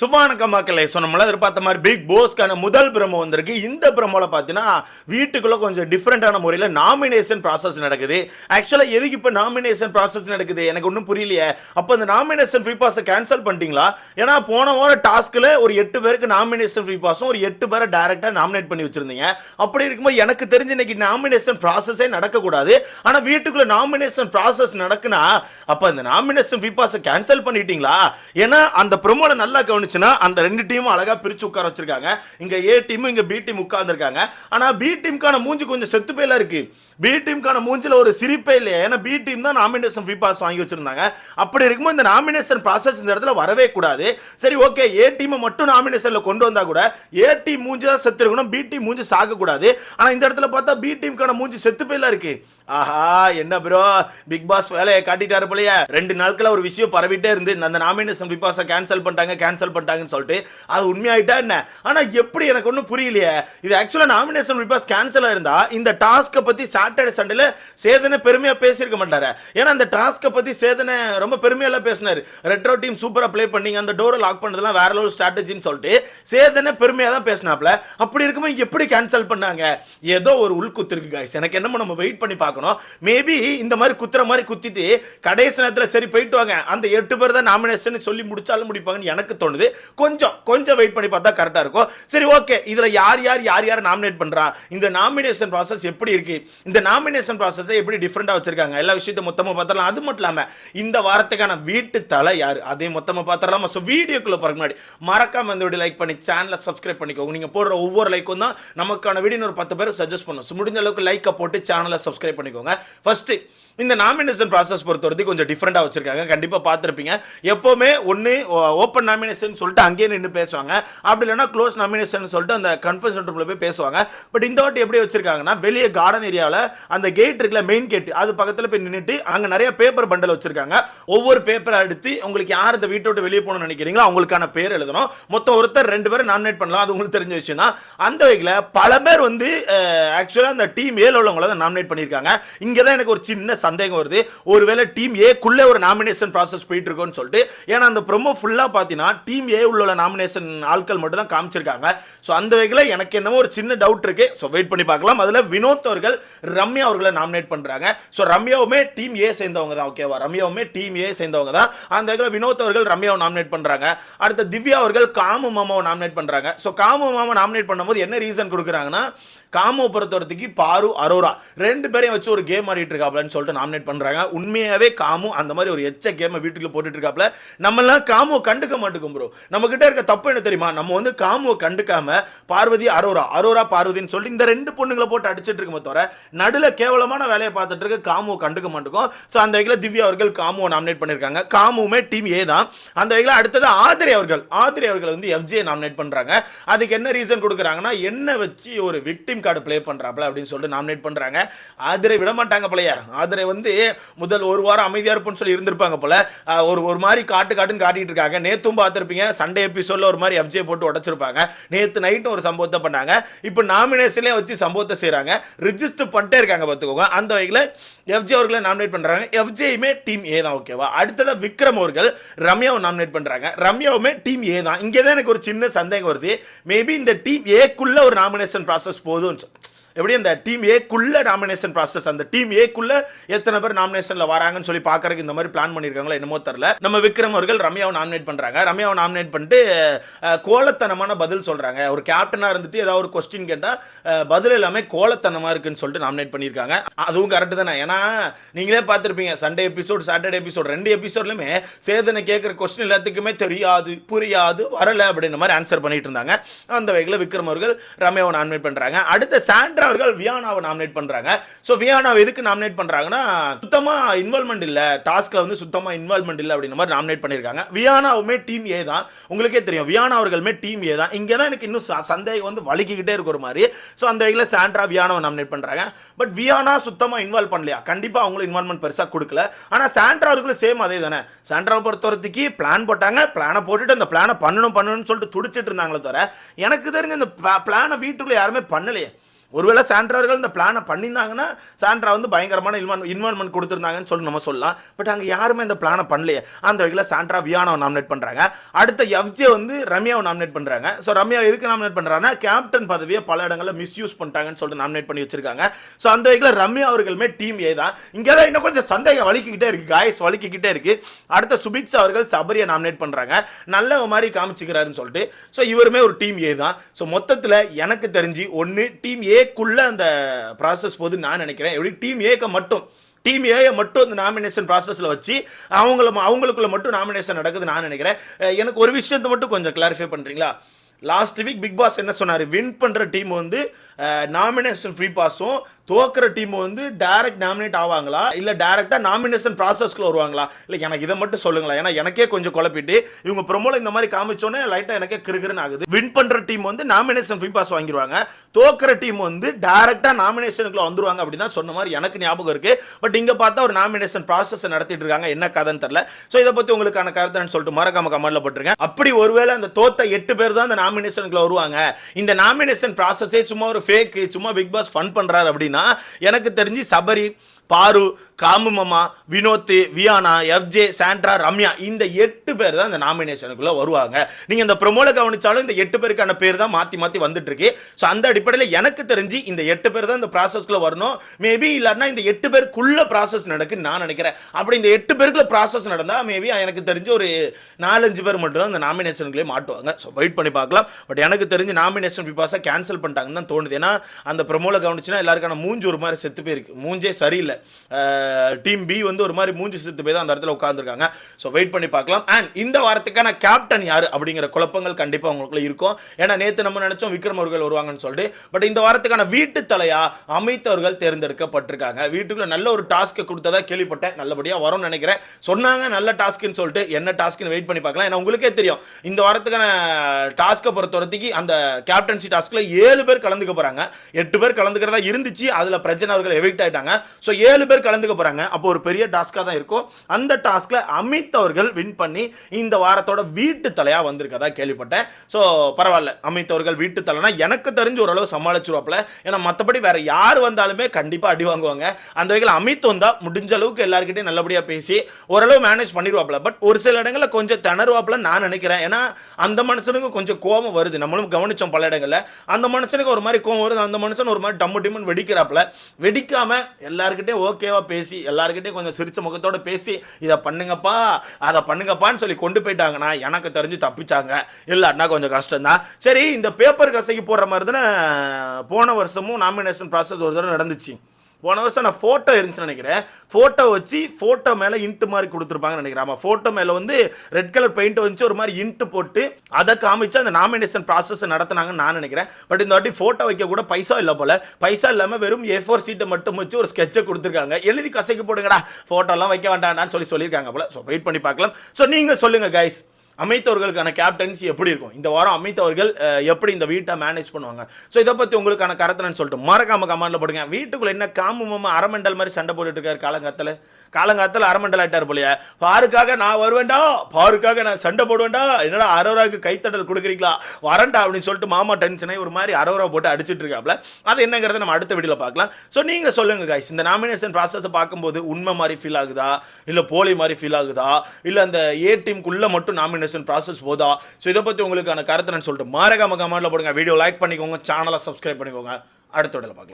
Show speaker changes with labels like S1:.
S1: சுபானக்க மக்களே சொன்னோம்ல எதிர்பார்த்த மாதிரி பிக் போஸ்க்கான முதல் பிரமோ வந்திருக்கு. இந்த பிரமோல பார்த்தீங்கன்னா வீட்டுக்குள்ளே கொஞ்சம் டிஃப்ரெண்ட்டான முறையில் நாமினேஷன் ப்ராசஸ் நடக்குது. ஆக்சுவலாக எதுக்கு இப்போ நாமினேஷன் ப்ராசஸ் நடக்குது? எனக்கு ஒன்றும் புரியலையே. அப்போ அந்த நாமினேஷன் ஃப்ரீ பாஸை கேன்சல் பண்ணிட்டீங்களா? ஏன்னா போன வாரம் டாஸ்க்கில் ஒரு எட்டு பேருக்கு நாமினேஷன் ஃப்ரீ பாஸும் ஒரு எட்டு பேரை டேரெக்டாக நாமினேட் பண்ணி வச்சுருந்தீங்க. அப்படி இருக்கும்போது எனக்கு தெரிஞ்சு இன்னைக்கு நாமினேஷன் ப்ராசஸே நடக்கக்கூடாது. ஆனால் வீட்டுக்குள்ளே நாமினேஷன் ப்ராசஸ் நடக்குனா அப்போ அந்த நாமினேஷன் ஃப்ரீ பாஸை கேன்சல் பண்ணிட்டீங்களா? ஏன்னா அந்த ப்ரொமோவில் நல்லா கவனிச்சுன்னா அந்த ரெண்டு டீமும் அழகா பிரிச்சு உட்கார வச்சிருக்காங்க. இங்க ஏ டீமும் இங்க பி டீம் உட்கார்ந்துருக்காங்க. ஆனா பி டீமுக்கான மூஞ்சி கொஞ்சம் செத்து போயில இருக்கு. பி டீமுக்கான மூஞ்சில் ஒரு சிரிப்பே இல்லையா. ஏன்னா பி டீம் தான் நாமினேஷன் ஃப்ரீ பாஸ் வாங்கி வச்சிருந்தாங்க. அப்படி இருக்கும்போது இந்த நாமினேஷன் ப்ராசஸ் இந்த இடத்துல வரவே கூடாது. சரி ஓகே ஏ டீமை மட்டும் நாமினேஷனில் கொண்டு வந்தால் கூட ஏ டீம் மூஞ்சி தான் செத்து இருக்கணும் பி டீம் மூஞ்சி சாகக்கூடாது ஆனால் இந்த இடத்துல பார்த்தா பி டீமுக்கான மூஞ்சி செத்து போயில இருக்கு. ஆஹா என்ன ப்ரோ பிக் பாஸ் வேலையை காட்டிட்டாரு போலயே. ரெண்டு நாட்கள ஒரு விஷயம் பரவிட்டே இருந்து அந்த நாமினேஷன் பிக் பாஸை கேன்சல் பண்ணிட்டாங்க கேன்சல் பண்ணிட்டாங்கன்னு சொல்லிட்டு அது உண்மையாயிட்டா என்ன? ஆனா எப்படி எனக்கு ஒன்றும் புரியலையே. இது ஆக்சுவலா நாமினேஷன் பிக் பாஸ் கேன்சல் இருந்தா இந்த டாஸ்க்கை பத்தி சாட்டர்டே சண்டேல சேதனை பெருமையா பேசியிருக்க மாட்டாரு. ஏன்னா அந்த டாஸ்க்கை பத்தி சேதனை ரொம்ப பெருமையெல்லாம் பேசினாரு. ரெட்ரோ டீம் சூப்பரா ப்ளே பண்ணீங்க அந்த டோரை லாக் பண்ணதெல்லாம் வேற லெவல் ஸ்ட்ராட்டஜின்னு சொல்லிட்டு சேதனை பெருமையா தான் பேசினாப்ல அப்படி இருக்கும்போது எப்படி கேன்சல் பண்ணாங்க? ஏதோ ஒரு உள்குத்து இருக்கு காய்ஸ் எனக்கு என்னமோ நம்ம வெயிட் பண்ணி பார்க்கணும். மேபி இந்த மாதிரி குத்துற மாதிரி குத்திட்டு கடைசி நேரத்தில் சரி போயிட்டு வாங்க. அந்த எட்டு பேர் தான் நாமினேஷன் சொல்லி முடிச்சாலும் முடிப்பாங்கன்னு எனக்கு தோணுது. கொஞ்சம் கொஞ்சம் வெயிட் பண்ணி பார்த்தா கரெக்டாக இருக்கும். சரி ஓகே இதில் யார் யார் யார் யார் நாமினேட் பண்ணுறா இந்த நாமினேஷன் ப்ராசஸ் எப்படி இருக்கு? இந்த நாமினேஷன் ப்ராசஸை எப்படி டிஃப்ரெண்டாக வச்சிருக்காங்க? எல்லா விஷயத்தையும் மொத்தமாக பார்த்துடலாம். அது மட்டும் இல்லாமல் இந்த வாரத்துக்கான வீட்டு தலை யார்? அதையும் மொத்தமாக பார்த்துடலாமா? ஸோ வீடியோக்குள்ளே போகிற முன்னாடி மறக்காமல் இந்த வீடியோ லைக் பண்ணி சேனலை சப்ஸ்கிரைப் பண்ணிக்கோங்க. நீங்கள் போடுற ஒவ்வொரு லைக்கும் தான் நமக்கான வீடியோ ஒரு பத்து பேர் சஜஸ்ட் பண்ணும். ஸோ முடிஞ்ச அளவுக்கு லைக்கை போட்டு சேனலை சப்ஸ்கிரைப் பண்ணிக்கோங்க. ஃபஸ்ட்டு இந்த நாமினேஷன் ப்ராசஸ் பொறுத்த வரைக்கும் கொஞ்சம் டிஃப்ரெண்ட்டாக வச்சுருக்காங்க. கண்டிப்பாக பார்த்துருப்பீங்க. எப்போவுமே ஒன்று ஓப்பன் நாமினேஷன் சொல்லிட்டு அங்கேயே நின்று பேசுவாங்க. அப்படி இல்லைன்னா க்ளோஸ் நாமினேஷன் சொல்லிட்டு அந்த கன்ஃபரன்ஸ் ரூமில் போய் பேசுவாங்க. பட் இந்த வாட்டி எப்படி வச்சிருக்காங்கன்னா வெளியே கார்டன் ஏரியாவில் அந்த கேட் இருக்குல்ல மெயின் கேட் அது பக்கத்தில் போய் நின்றுட்டு அங்கே நிறைய பேப்பர் பண்டல் வச்சுருக்காங்க. ஒவ்வொரு பேப்பரை எடுத்து உங்களுக்கு யார் இந்த வீட்டை விட்டு வெளியே போகணும்னு நினைக்கிறீங்களோ அவங்களுக்கான பேர் எழுதணும். மொத்தம் ஒருத்தர் ரெண்டு பேரும் நாமினேட் பண்ணலாம். அது உங்களுக்கு தெரிஞ்ச விஷயம் தான். அந்த வகையில் பல பேர் வந்து ஆக்சுவலாக அந்த டீம் ஏல உள்ளவங்கள தான் நாமினேட் பண்ணியிருக்காங்க. இங்கே தான் எனக்கு ஒரு சின்ன சந்தேகம் வருது. ஒருவேளை டீம் ஏக்குள்ளே ஒரு நாமினேஷன் ப்ராசஸ் போயிட்டு இருக்கோன்னு சொல்லிட்டு. ஏன்னா அந்த ப்ரொமோ ஃபுல்லாக பார்த்தீங்கன்னா டீம் ஏ உள்ள நாமினேஷன் ஆட்கள் மட்டும் தான் காமிச்சிருக்காங்க. ஸோ அந்த வகையில் எனக்கு என்னமோ ஒரு சின்ன டவுட் இருக்கு. ஸோ வெயிட் பண்ணி பார்க்கலாம். அதில் வினோத் அவர்கள் ரம்யா அவர்களை நாமினேட் பண்ணுறாங்க ஸோ ரம்யாவுமே டீம் ஏ சேர்ந்தவங்க தான். ஓகேவா ரம்யாவுமே டீம் ஏ சேர்ந்தவங்க தான். அந்த வகையில் வினோத் அவர்கள் ரம்யாவை நாமினேட் பண்ணுறாங்க அடுத்த திவ்யா அவர்கள் காமு மாமாவை நாமினேட் பண்ணுறாங்க ஸோ காமு மாமா நாமினேட் பண்ணும்போது என்ன ரீசன் கொடுக்குறாங்கன்னா காமோ பொறுத்தவரத்துக்கு பாரு அரோரா. ரெண்டு பேரையும் வச்சு ஒரு கேம் ஆடிட்டு இருக்காப்லன்னு சொல்லிட்டு நாமினேட் பண்றாங்க. உண்மையாவே காமு அந்த மாதிரி ஒரு எச்ச கேமை வீட்டுக்குள்ள போட்டுட்டு இருக்காப்ல நம்மளாம் காமுவை கண்டுக்க மாட்டேங்கும் ப்ரோ நம்ம கிட்ட இருக்க தப்பு என்ன தெரியுமா? நம்ம வந்து காமுவை கண்டுக்காம பார்வதி அரோரா அரோரா பார்வதின்னு சொல்லி இந்த ரெண்டு பொண்ணுங்களை போட்டு அடிச்சிட்டு இருக்கோமே தவிர நடுல கேவலமான வேலையை பார்த்துட்டு இருக்க காமுவை கண்டுக்க மாட்டோம். ஸோ அந்த வகையில் திவ்யா அவர்கள் காமுவை நாமினேட் பண்ணியிருக்காங்க. காமுவுமே டீம் ஏ தான். அந்த வகையில் அடுத்தது ஆதிரி அவர்கள். ஆதிரி அவர்கள் வந்து எஃப்ஜே நாமினேட் பண்ணுறாங்க அதுக்கு என்ன ரீசன் கொடுக்குறாங்கன்னா என்ன வச்சு ஒரு விக்டிம் கார்டு ப்ளே பண்ணுறாப்புல அப்படின்னு சொல்லிட்டு நாமினேட் பண்ணுறாங்க ஆதிரை விட மாட்டாங்க பழைய ஆதிரை வந்து முதல் ஒரு வாரம் அமைதியாக இருப்போம்னு சொல்லி இருந்திருப்பாங்க போல். ஒரு ஒரு மாதிரி காட்டு காட்டுன்னு காட்டிட்டு இருக்காங்க. நேற்றும் பார்த்துருப்பீங்க சண்டே எபிசோடில் ஒரு மாதிரி எஃப்ஜே போட்டு உடச்சிருப்பாங்க. நேற்று நைட்டும் ஒரு சம்பவத்தை பண்ணாங்க. இப்போ நாமினேஷன்லேயே வச்சு சம்பவத்தை செய்கிறாங்க ரிஜிஸ்டர் பண்ணிட்டே இருக்காங்க பார்த்துக்கோங்க. அந்த வகையில் எஃப்ஜே அவர்களை நாமினேட் பண்ணுறாங்க எஃப்ஜேயுமே டீம் ஏ தான் ஓகேவா அடுத்ததாக விக்ரம் அவர்கள் ரம்யாவை நாமினேட் பண்ணுறாங்க ரம்யாவுமே டீம் ஏ தான். இங்கே தான் எனக்கு ஒரு சின்ன சந்தேகம் வருது. மேபி இந்த டீம் ஏக்குள்ள ஒரு நாமினேஷன் ப்ராசஸ் போதும்னு எப்படி அந்த டீம் ஏக்குள்ள நாமினேஷன் ப்ராசஸ் அந்த டீம் ஏக்குள்ள எத்தனை பேர் நாமினேஷன்ல வராங்கன்னு சொல்லி பார்க்கறதுக்கு இந்த மாதிரி பிளான் பண்ணியிருக்காங்களோ என்னமோ தெரியல. நம்ம விக்ரம் அவர்கள் ரம்யாவை நாமினேட் பண்றாங்க. ரம்யாவை நாமினேட் பண்ணிட்டு கோலத்தனமான பதில் சொல்றாங்க. ஒரு கேப்டனா இருந்துட்டு ஏதாவது ஒரு கொஸ்டின் கேட்டா பதில் எல்லாமே கோலத்தனமா இருக்குன்னு சொல்லிட்டு நாமினேட் பண்ணியிருக்காங்க அதுவும் கரெக்டு தானே. ஏன்னா நீங்களே பார்த்துருப்பீங்க. சண்டே எபிசோட் சாட்டர்டே எபிசோட் ரெண்டு எபிசோட்லையுமே சேதனை கேட்குற கொஸ்டின் எல்லாத்துக்குமே தெரியாது புரியாது வரல அப்படின்ற மாதிரி ஆன்சர் பண்ணிட்டு இருந்தாங்க. அந்த வகையில் விக்ரம் அவர்கள் ரம்யாவை நாமினேட் பண்றாங்க. அடுத்த சாண்ட்ரா அவர்கள் வியானாவை நாமினேட் பண்றாங்க. ஸோ வியானாவை எதுக்கு நாமினேட் பண்றாங்கன்னா சுத்தமா இன்வால்மெண்ட் இல்லை. டாஸ்க்ல வந்து சுத்தமா இன்வால்மெண்ட் இல்லை அப்படின்ற மாதிரி நாமினேட் பண்ணியிருக்காங்க. வியானாவுமே டீம் ஏ தான். உங்களுக்கே தெரியும். வியானா அவர்களுமே டீம் ஏ தான். இங்கே தான் எனக்கு இன்னும் ச- சந்தேகம் வந்து வலிக்கிக்கிட்டே இருக்கிற மாதிரி. ஸோ அந்த வகையில் சாண்ட்ரா வியானாவை நாமினேட் பண்றாங்க. பட் வியானா சுத்தமா இன்வால்வ் பண்ணலையா? கண்டிப்பாக அவங்களும் இன்வால்மெண்ட் பெருசாக கொடுக்கல. ஆனால் சாண்ட்ரா அவர்களும் சேம் அதே தானே. சாண்ட்ரா பொறுத்தவரத்துக்கு பிளான் போட்டாங்க. பிளானை போட்டுட்டு அந்த பிளானை பண்ணணும் பண்ணணும்னு சொல்லிட்டு துடிச்சிட்டு இருந்தாங்களே தவிர எனக்கு தெரிஞ்ச இந்த பிளானை வீட்டுக்குள்ளே யாருமே பண்ணலையே. ஒருவேளை சாண்ட்ராவர்கள் இந்த பிளானை பண்ணியிருந்தாங்கன்னா சாண்ட்ரா வந்து பயங்கரமான இன்வால் இன்வால்மெண்ட் கொடுத்துருந்தாங்கன்னு சொல்லி நம்ம சொல்லலாம். பட் அங்கே யாருமே இந்த பிளானை பண்ணலையே. அந்த வகையில் சாண்ட்ரா வியானாவை நாமினேட் பண்ணுறாங்க அடுத்த எஃப்ஜே வந்து ரம்யாவை நாமினேட் பண்ணுறாங்க ஸோ ரம்யா எதுக்கு நாமினேட் பண்ணுறாங்கன்னா கேப்டன் பதவியை பல இடங்களில் மிஸ்யூஸ் பண்ணிட்டாங்கன்னு சொல்லிட்டு நாமினேட் பண்ணி வச்சிருக்காங்க. ஸோ அந்த வகையில் ரம்யா அவர்களுமே டீம் ஏ தான். இங்கே தான் இன்னும் கொஞ்சம் சந்தேகம் வலிக்கிட்டே இருக்கு காய்ஸ் வலிக்கிட்டே இருக்கு. அடுத்த சுபிக்ஸ் அவர்கள் சபரியை நாமினேட் பண்ணுறாங்க நல்ல மாதிரி காமிச்சுக்கிறாருன்னு சொல்லிட்டு. ஸோ இவருமே ஒரு டீம் ஏ தான். ஸோ மொத்தத்தில் எனக்கு தெரிஞ்சு ஒன்று டீம் ஏ ஏக்குள்ள அந்த ப்ராசஸ் போது நான் நினைக்கிறேன். எப்படி? டீம் ஏக்க மட்டும். டீம் ஏயை மட்டும் இந்த நாமினேஷன் ப்ராசஸில் வச்சு அவங்கள அவங்களுக்குள்ள மட்டும் நாமினேஷன் நடக்குது நான் நினைக்கிறேன். எனக்கு ஒரு விஷயத்தை மட்டும் கொஞ்சம் கிளாரிஃபை பண்ணுறீங்களா லாஸ்ட் வீக் பிக் பாஸ் என்ன சொன்னார்? வின் பண்ணுற டீம் வந்து நாமினேஷன் ஃப்ரீ பாஸும் தோக்குற டீம் வந்து டைரக்ட் நாமினேட் ஆவாங்களா? இல்லை டைரக்டாக நாமினேஷன் ப்ராசஸ்க்குள்ள வருவாங்களா? இல்லை எனக்கு இதை மட்டும் சொல்லுங்களேன். ஏன்னா எனக்கே கொஞ்சம் குழப்பிட்டு இவங்க ப்ரொமோல இந்த மாதிரி காமிச்சோன்னே லைட்டாக எனக்கே கிருகிருன்னு ஆகுது. வின் பண்ணுற டீம் வந்து நாமினேஷன் ஃப்ரீ பாஸ் வாங்கிடுவாங்க தோக்குற டீம் வந்து டேரெக்டாக நாமினேஷனுக்குள்ள வந்துருவாங்க அப்படின்னு சொன்ன மாதிரி எனக்கு ஞாபகம் இருக்கு. பட் இங்கே பார்த்தா ஒரு நாமினேஷன் ப்ராசஸ் நடத்திட்டு இருக்காங்க. என்ன கதைன்னு தெரியல. ஸோ இதை பற்றி உங்களுக்கான கருத்துன்னு சொல்லிட்டு மறக்காம கமெண்ட்ல போட்டுருங்க. அப்படி ஒருவேளை அந்த தோத்த எட்டு பேர் தான் அந்த நாமினேஷனுக்குள்ள வருவாங்க. இந்த நாமினேஷன் ப்ராசஸே சும்மா ஒரு ஃபேக் சும்மா பிக் பாஸ் ஃபன் பண்றாரு அப்படின்னு எனக்கு தெரிஞ்சு சபரி பாரு காமு மாமா வினோத் வியானா எஃப்ஜே சாண்ட்ரா ரம்யா இந்த எட்டு பேர் தான் இந்த நாமினேஷனுக்குள்ள வருவாங்க. நீங்க இந்த ப்ரொமோல கவனிச்சாலும் இந்த எட்டு பேருக்கான பேர் தான் மாத்தி மாத்தி வந்துட்டு இருக்கு ஸோ அந்த அடிப்படையில் எனக்கு தெரிஞ்சு இந்த எட்டு பேர் தான் இந்த ப்ராசஸ்க்குள்ள வரணும். மேபி இல்லைன்னா இந்த எட்டு பேருக்குள்ள ப்ராசஸ் நடக்குன்னு நான் நினைக்கிறேன். அப்படி இந்த எட்டு பேருக்குள்ள ப்ராசஸ் நடந்தா மேபி எனக்கு தெரிஞ்சு ஒரு நாலஞ்சு பேர் மட்டும் தான் இந்த நாமினேஷனுக்குள்ளே மாட்டுவாங்க. ஸோ வெயிட் பண்ணி பார்க்கலாம். பட் எனக்கு தெரிஞ்சு நாமினேஷன் பிபாஸை கேன்சல் பண்ணிட்டாங்கன்னு தான் தோணுது. ஏன்னா அந்த ப்ரொமோல கவனிச்சுன்னா எல்லாருக்கான மூஞ்சி ஒரு மாதிரி செத்து போயிருக்கு. மூஞ்சே சரியில்லை. டீம் பி வந்து ஒரு மாதிரி மூஞ்சி சுத்து போய் தான் அந்த இடத்துல உட்காந்துருக்காங்க ஸோ வெயிட் பண்ணி பார்க்கலாம். அண்ட் இந்த வாரத்துக்கான கேப்டன் யார் அப்படிங்கிற குழப்பங்கள் கண்டிப்பாக உங்களுக்குள்ள இருக்கும். ஏன்னா நேற்று நம்ம நினைச்சோம் விக்ரம் அவர்கள் வருவாங்கன்னு சொல்லிட்டு. பட் இந்த வாரத்துக்கான வீட்டு தலையா அமித் அவர்கள் தேர்ந்தெடுக்கப்பட்டிருக்காங்க. வீட்டுக்குள்ள நல்ல ஒரு டாஸ்க் கொடுத்ததா கேள்விப்பட்டேன். நல்லபடியாக வரும்னு நினைக்கிறேன். சொன்னாங்க நல்ல டாஸ்க்குன்னு சொல்லிட்டு என்ன டாஸ்க்குன்னு வெயிட் பண்ணி பார்க்கலாம். ஏன்னா உங்களுக்கே தெரியும். இந்த வாரத்துக்கான டாஸ்க்கை பொறுத்த வரைக்கும் அந்த கேப்டன்சி டாஸ்க்கில் ஏழு பேர் கலந்துக்க போறாங்க. எட்டு பேர் கலந்துக்கிறதா இருந்துச்சு. அதுல பிரச்சனை அவர்கள் எவிக்ட் ஆயிட்டாங்க. ஸோ ஏழு பேர் கலந்துக்க போகிறாங்க அப்போ ஒரு பெரிய டாஸ்க்காக தான் இருக்கும். அந்த டாஸ்கில் அமித் அவர்கள் வின் பண்ணி இந்த வாரத்தோட வீட்டு தலையாக வந்திருக்கதா கேள்விப்பட்டேன். ஸோ பரவாயில்ல. அமித் அவர்கள் வீட்டு தலைனா எனக்கு தெரிஞ்சு ஓரளவு சமாளிச்சிருவாப்ல ஏன்னா மற்றபடி வேற யார் வந்தாலுமே கண்டிப்பாக அடி வாங்குவாங்க. அந்த வகையில் அமித் வந்தால் முடிஞ்ச அளவுக்கு எல்லாருக்கிட்டையும் நல்லபடியாக பேசி ஓரளவு மேனேஜ் பண்ணிடுவாப்ல பட் ஒரு சில இடங்களில் கொஞ்சம் திணறுவாப்ல நான் நினைக்கிறேன். ஏன்னா அந்த மனுஷனுக்கு கொஞ்சம் கோபம் வருது. நம்மளும் கவனிச்சோம் பல இடங்களில். அந்த மனுஷனுக்கு ஒரு மாதிரி கோபம் வருது. அந்த மனுஷன் ஒரு மாதிரி டம்மு டிம்முன்னு வெடிக்கிறாப்ல வெடிக்காமல் எல்லாருக்கிட்டையும் ஓகேவா பேசி எல்லாருக்கிட்டையும் கொஞ்சம் சிரிச்ச முகத்தோட பேசி இதை பண்ணுங்கப்பா அதை பண்ணுங்கப்பான்னு சொல்லி கொண்டு போயிட்டாங்கன்னா எனக்கு தெரிஞ்சு தப்பிச்சாங்க. இல்லாட்டினா கொஞ்சம் கஷ்டம் தான் சரி இந்த பேப்பர் கசைக்கு போடுற மாதிரி தானே போன வருஷமும் நாமினேஷன் ப்ராசஸ் ஒரு தடவை நடந்துச்சு. போன வருஷம் நான் ஃபோட்டோ இருந்துச்சுன்னு நினைக்கிறேன். ஃபோட்டோ வச்சு ஃபோட்டோ மேலே இன்ட்டு மாதிரி கொடுத்துருப்பாங்கன்னு நினைக்கிறேன். ஆமாம் ஃபோட்டோ மேலே வந்து ரெட் கலர் பெயிண்ட் வச்சு ஒரு மாதிரி இன்ட்டு போட்டு அதை காமிச்சு அந்த நாமினேஷன் ப்ராசஸ் நடத்துனாங்கன்னு நான் நினைக்கிறேன். பட் இந்த வாட்டி ஃபோட்டோ வைக்க கூட பைசா இல்லை போல. பைசா இல்லாமல் வெறும் ஏ ஃபோர் சீட்டை மட்டும் வச்சு ஒரு ஸ்கெட்சை கொடுத்துருக்காங்க. எழுதி கசைக்கு போடுங்கடா. ஃபோட்டோலாம் வைக்க வேண்டாம்னு சொல்லி சொல்லியிருக்காங்க போல. ஸோ வெயிட் பண்ணி பார்க்கலாம். ஸோ நீங்கள் சொல்லுங்கள் கைஸ் அமித் அவர்களுக்கான கேப்டன்சி எப்படி இருக்கும்? இந்த வாரம் அமித் அவர்கள் எப்படி இந்த வீட்டை மேனேஜ் பண்ணுவாங்க? ஸோ இதை பற்றி உங்களுக்கான கருத்துன்னு சொல்லிட்டு மறக்காம கமாண்டில் போடுங்க. வீட்டுக்குள்ளே என்ன காமு மாமா அரமண்டல் மாதிரி சண்டை போட்டுட்டு இருக்காரு காலங்காத்தில். காலங்காத்தில் அரமண்டல் ஆயிட்டார் போலயா. பாருக்காக நான் வருவேண்டா பாருக்காக நான் சண்டை போடுவேன்டா என்னடா அரோராவுக்கு கைத்தட்டல் கொடுக்குறீங்களா? வரண்டா அப்படின்னு சொல்லிட்டு மாமா டென்ஷனை ஒரு மாதிரி அரோரா போட்டு அடிச்சுட்டு இருக்காப்ல அது என்னங்கிறத நம்ம அடுத்த வீடியோவில் பார்க்கலாம். ஸோ நீங்கள் சொல்லுங்கள் கைஸ் இந்த நாமினேஷன் ப்ராசஸை பார்க்கும்போது உண்மை மாதிரி ஃபீல் ஆகுதா? இல்லை போலி மாதிரி ஃபீல் ஆகுதா? இல்லை அந்த ஏ டீமுக்குள்ளே மட்டும் நாமினேஷன் ப்ராசஸ் போதா? ஸோ இதை பற்றி உங்களுக்கான கருத்துன்னு சொல்லிட்டு மாரகாம கமெண்ட்டில் போடுங்க. வீடியோ லைக் பண்ணிக்கோங்க சேனலை சப்ஸ்கிரைப் பண்ணிக்கோங்க. அடுத்த வீடியோவில் பார்க்கலாம்.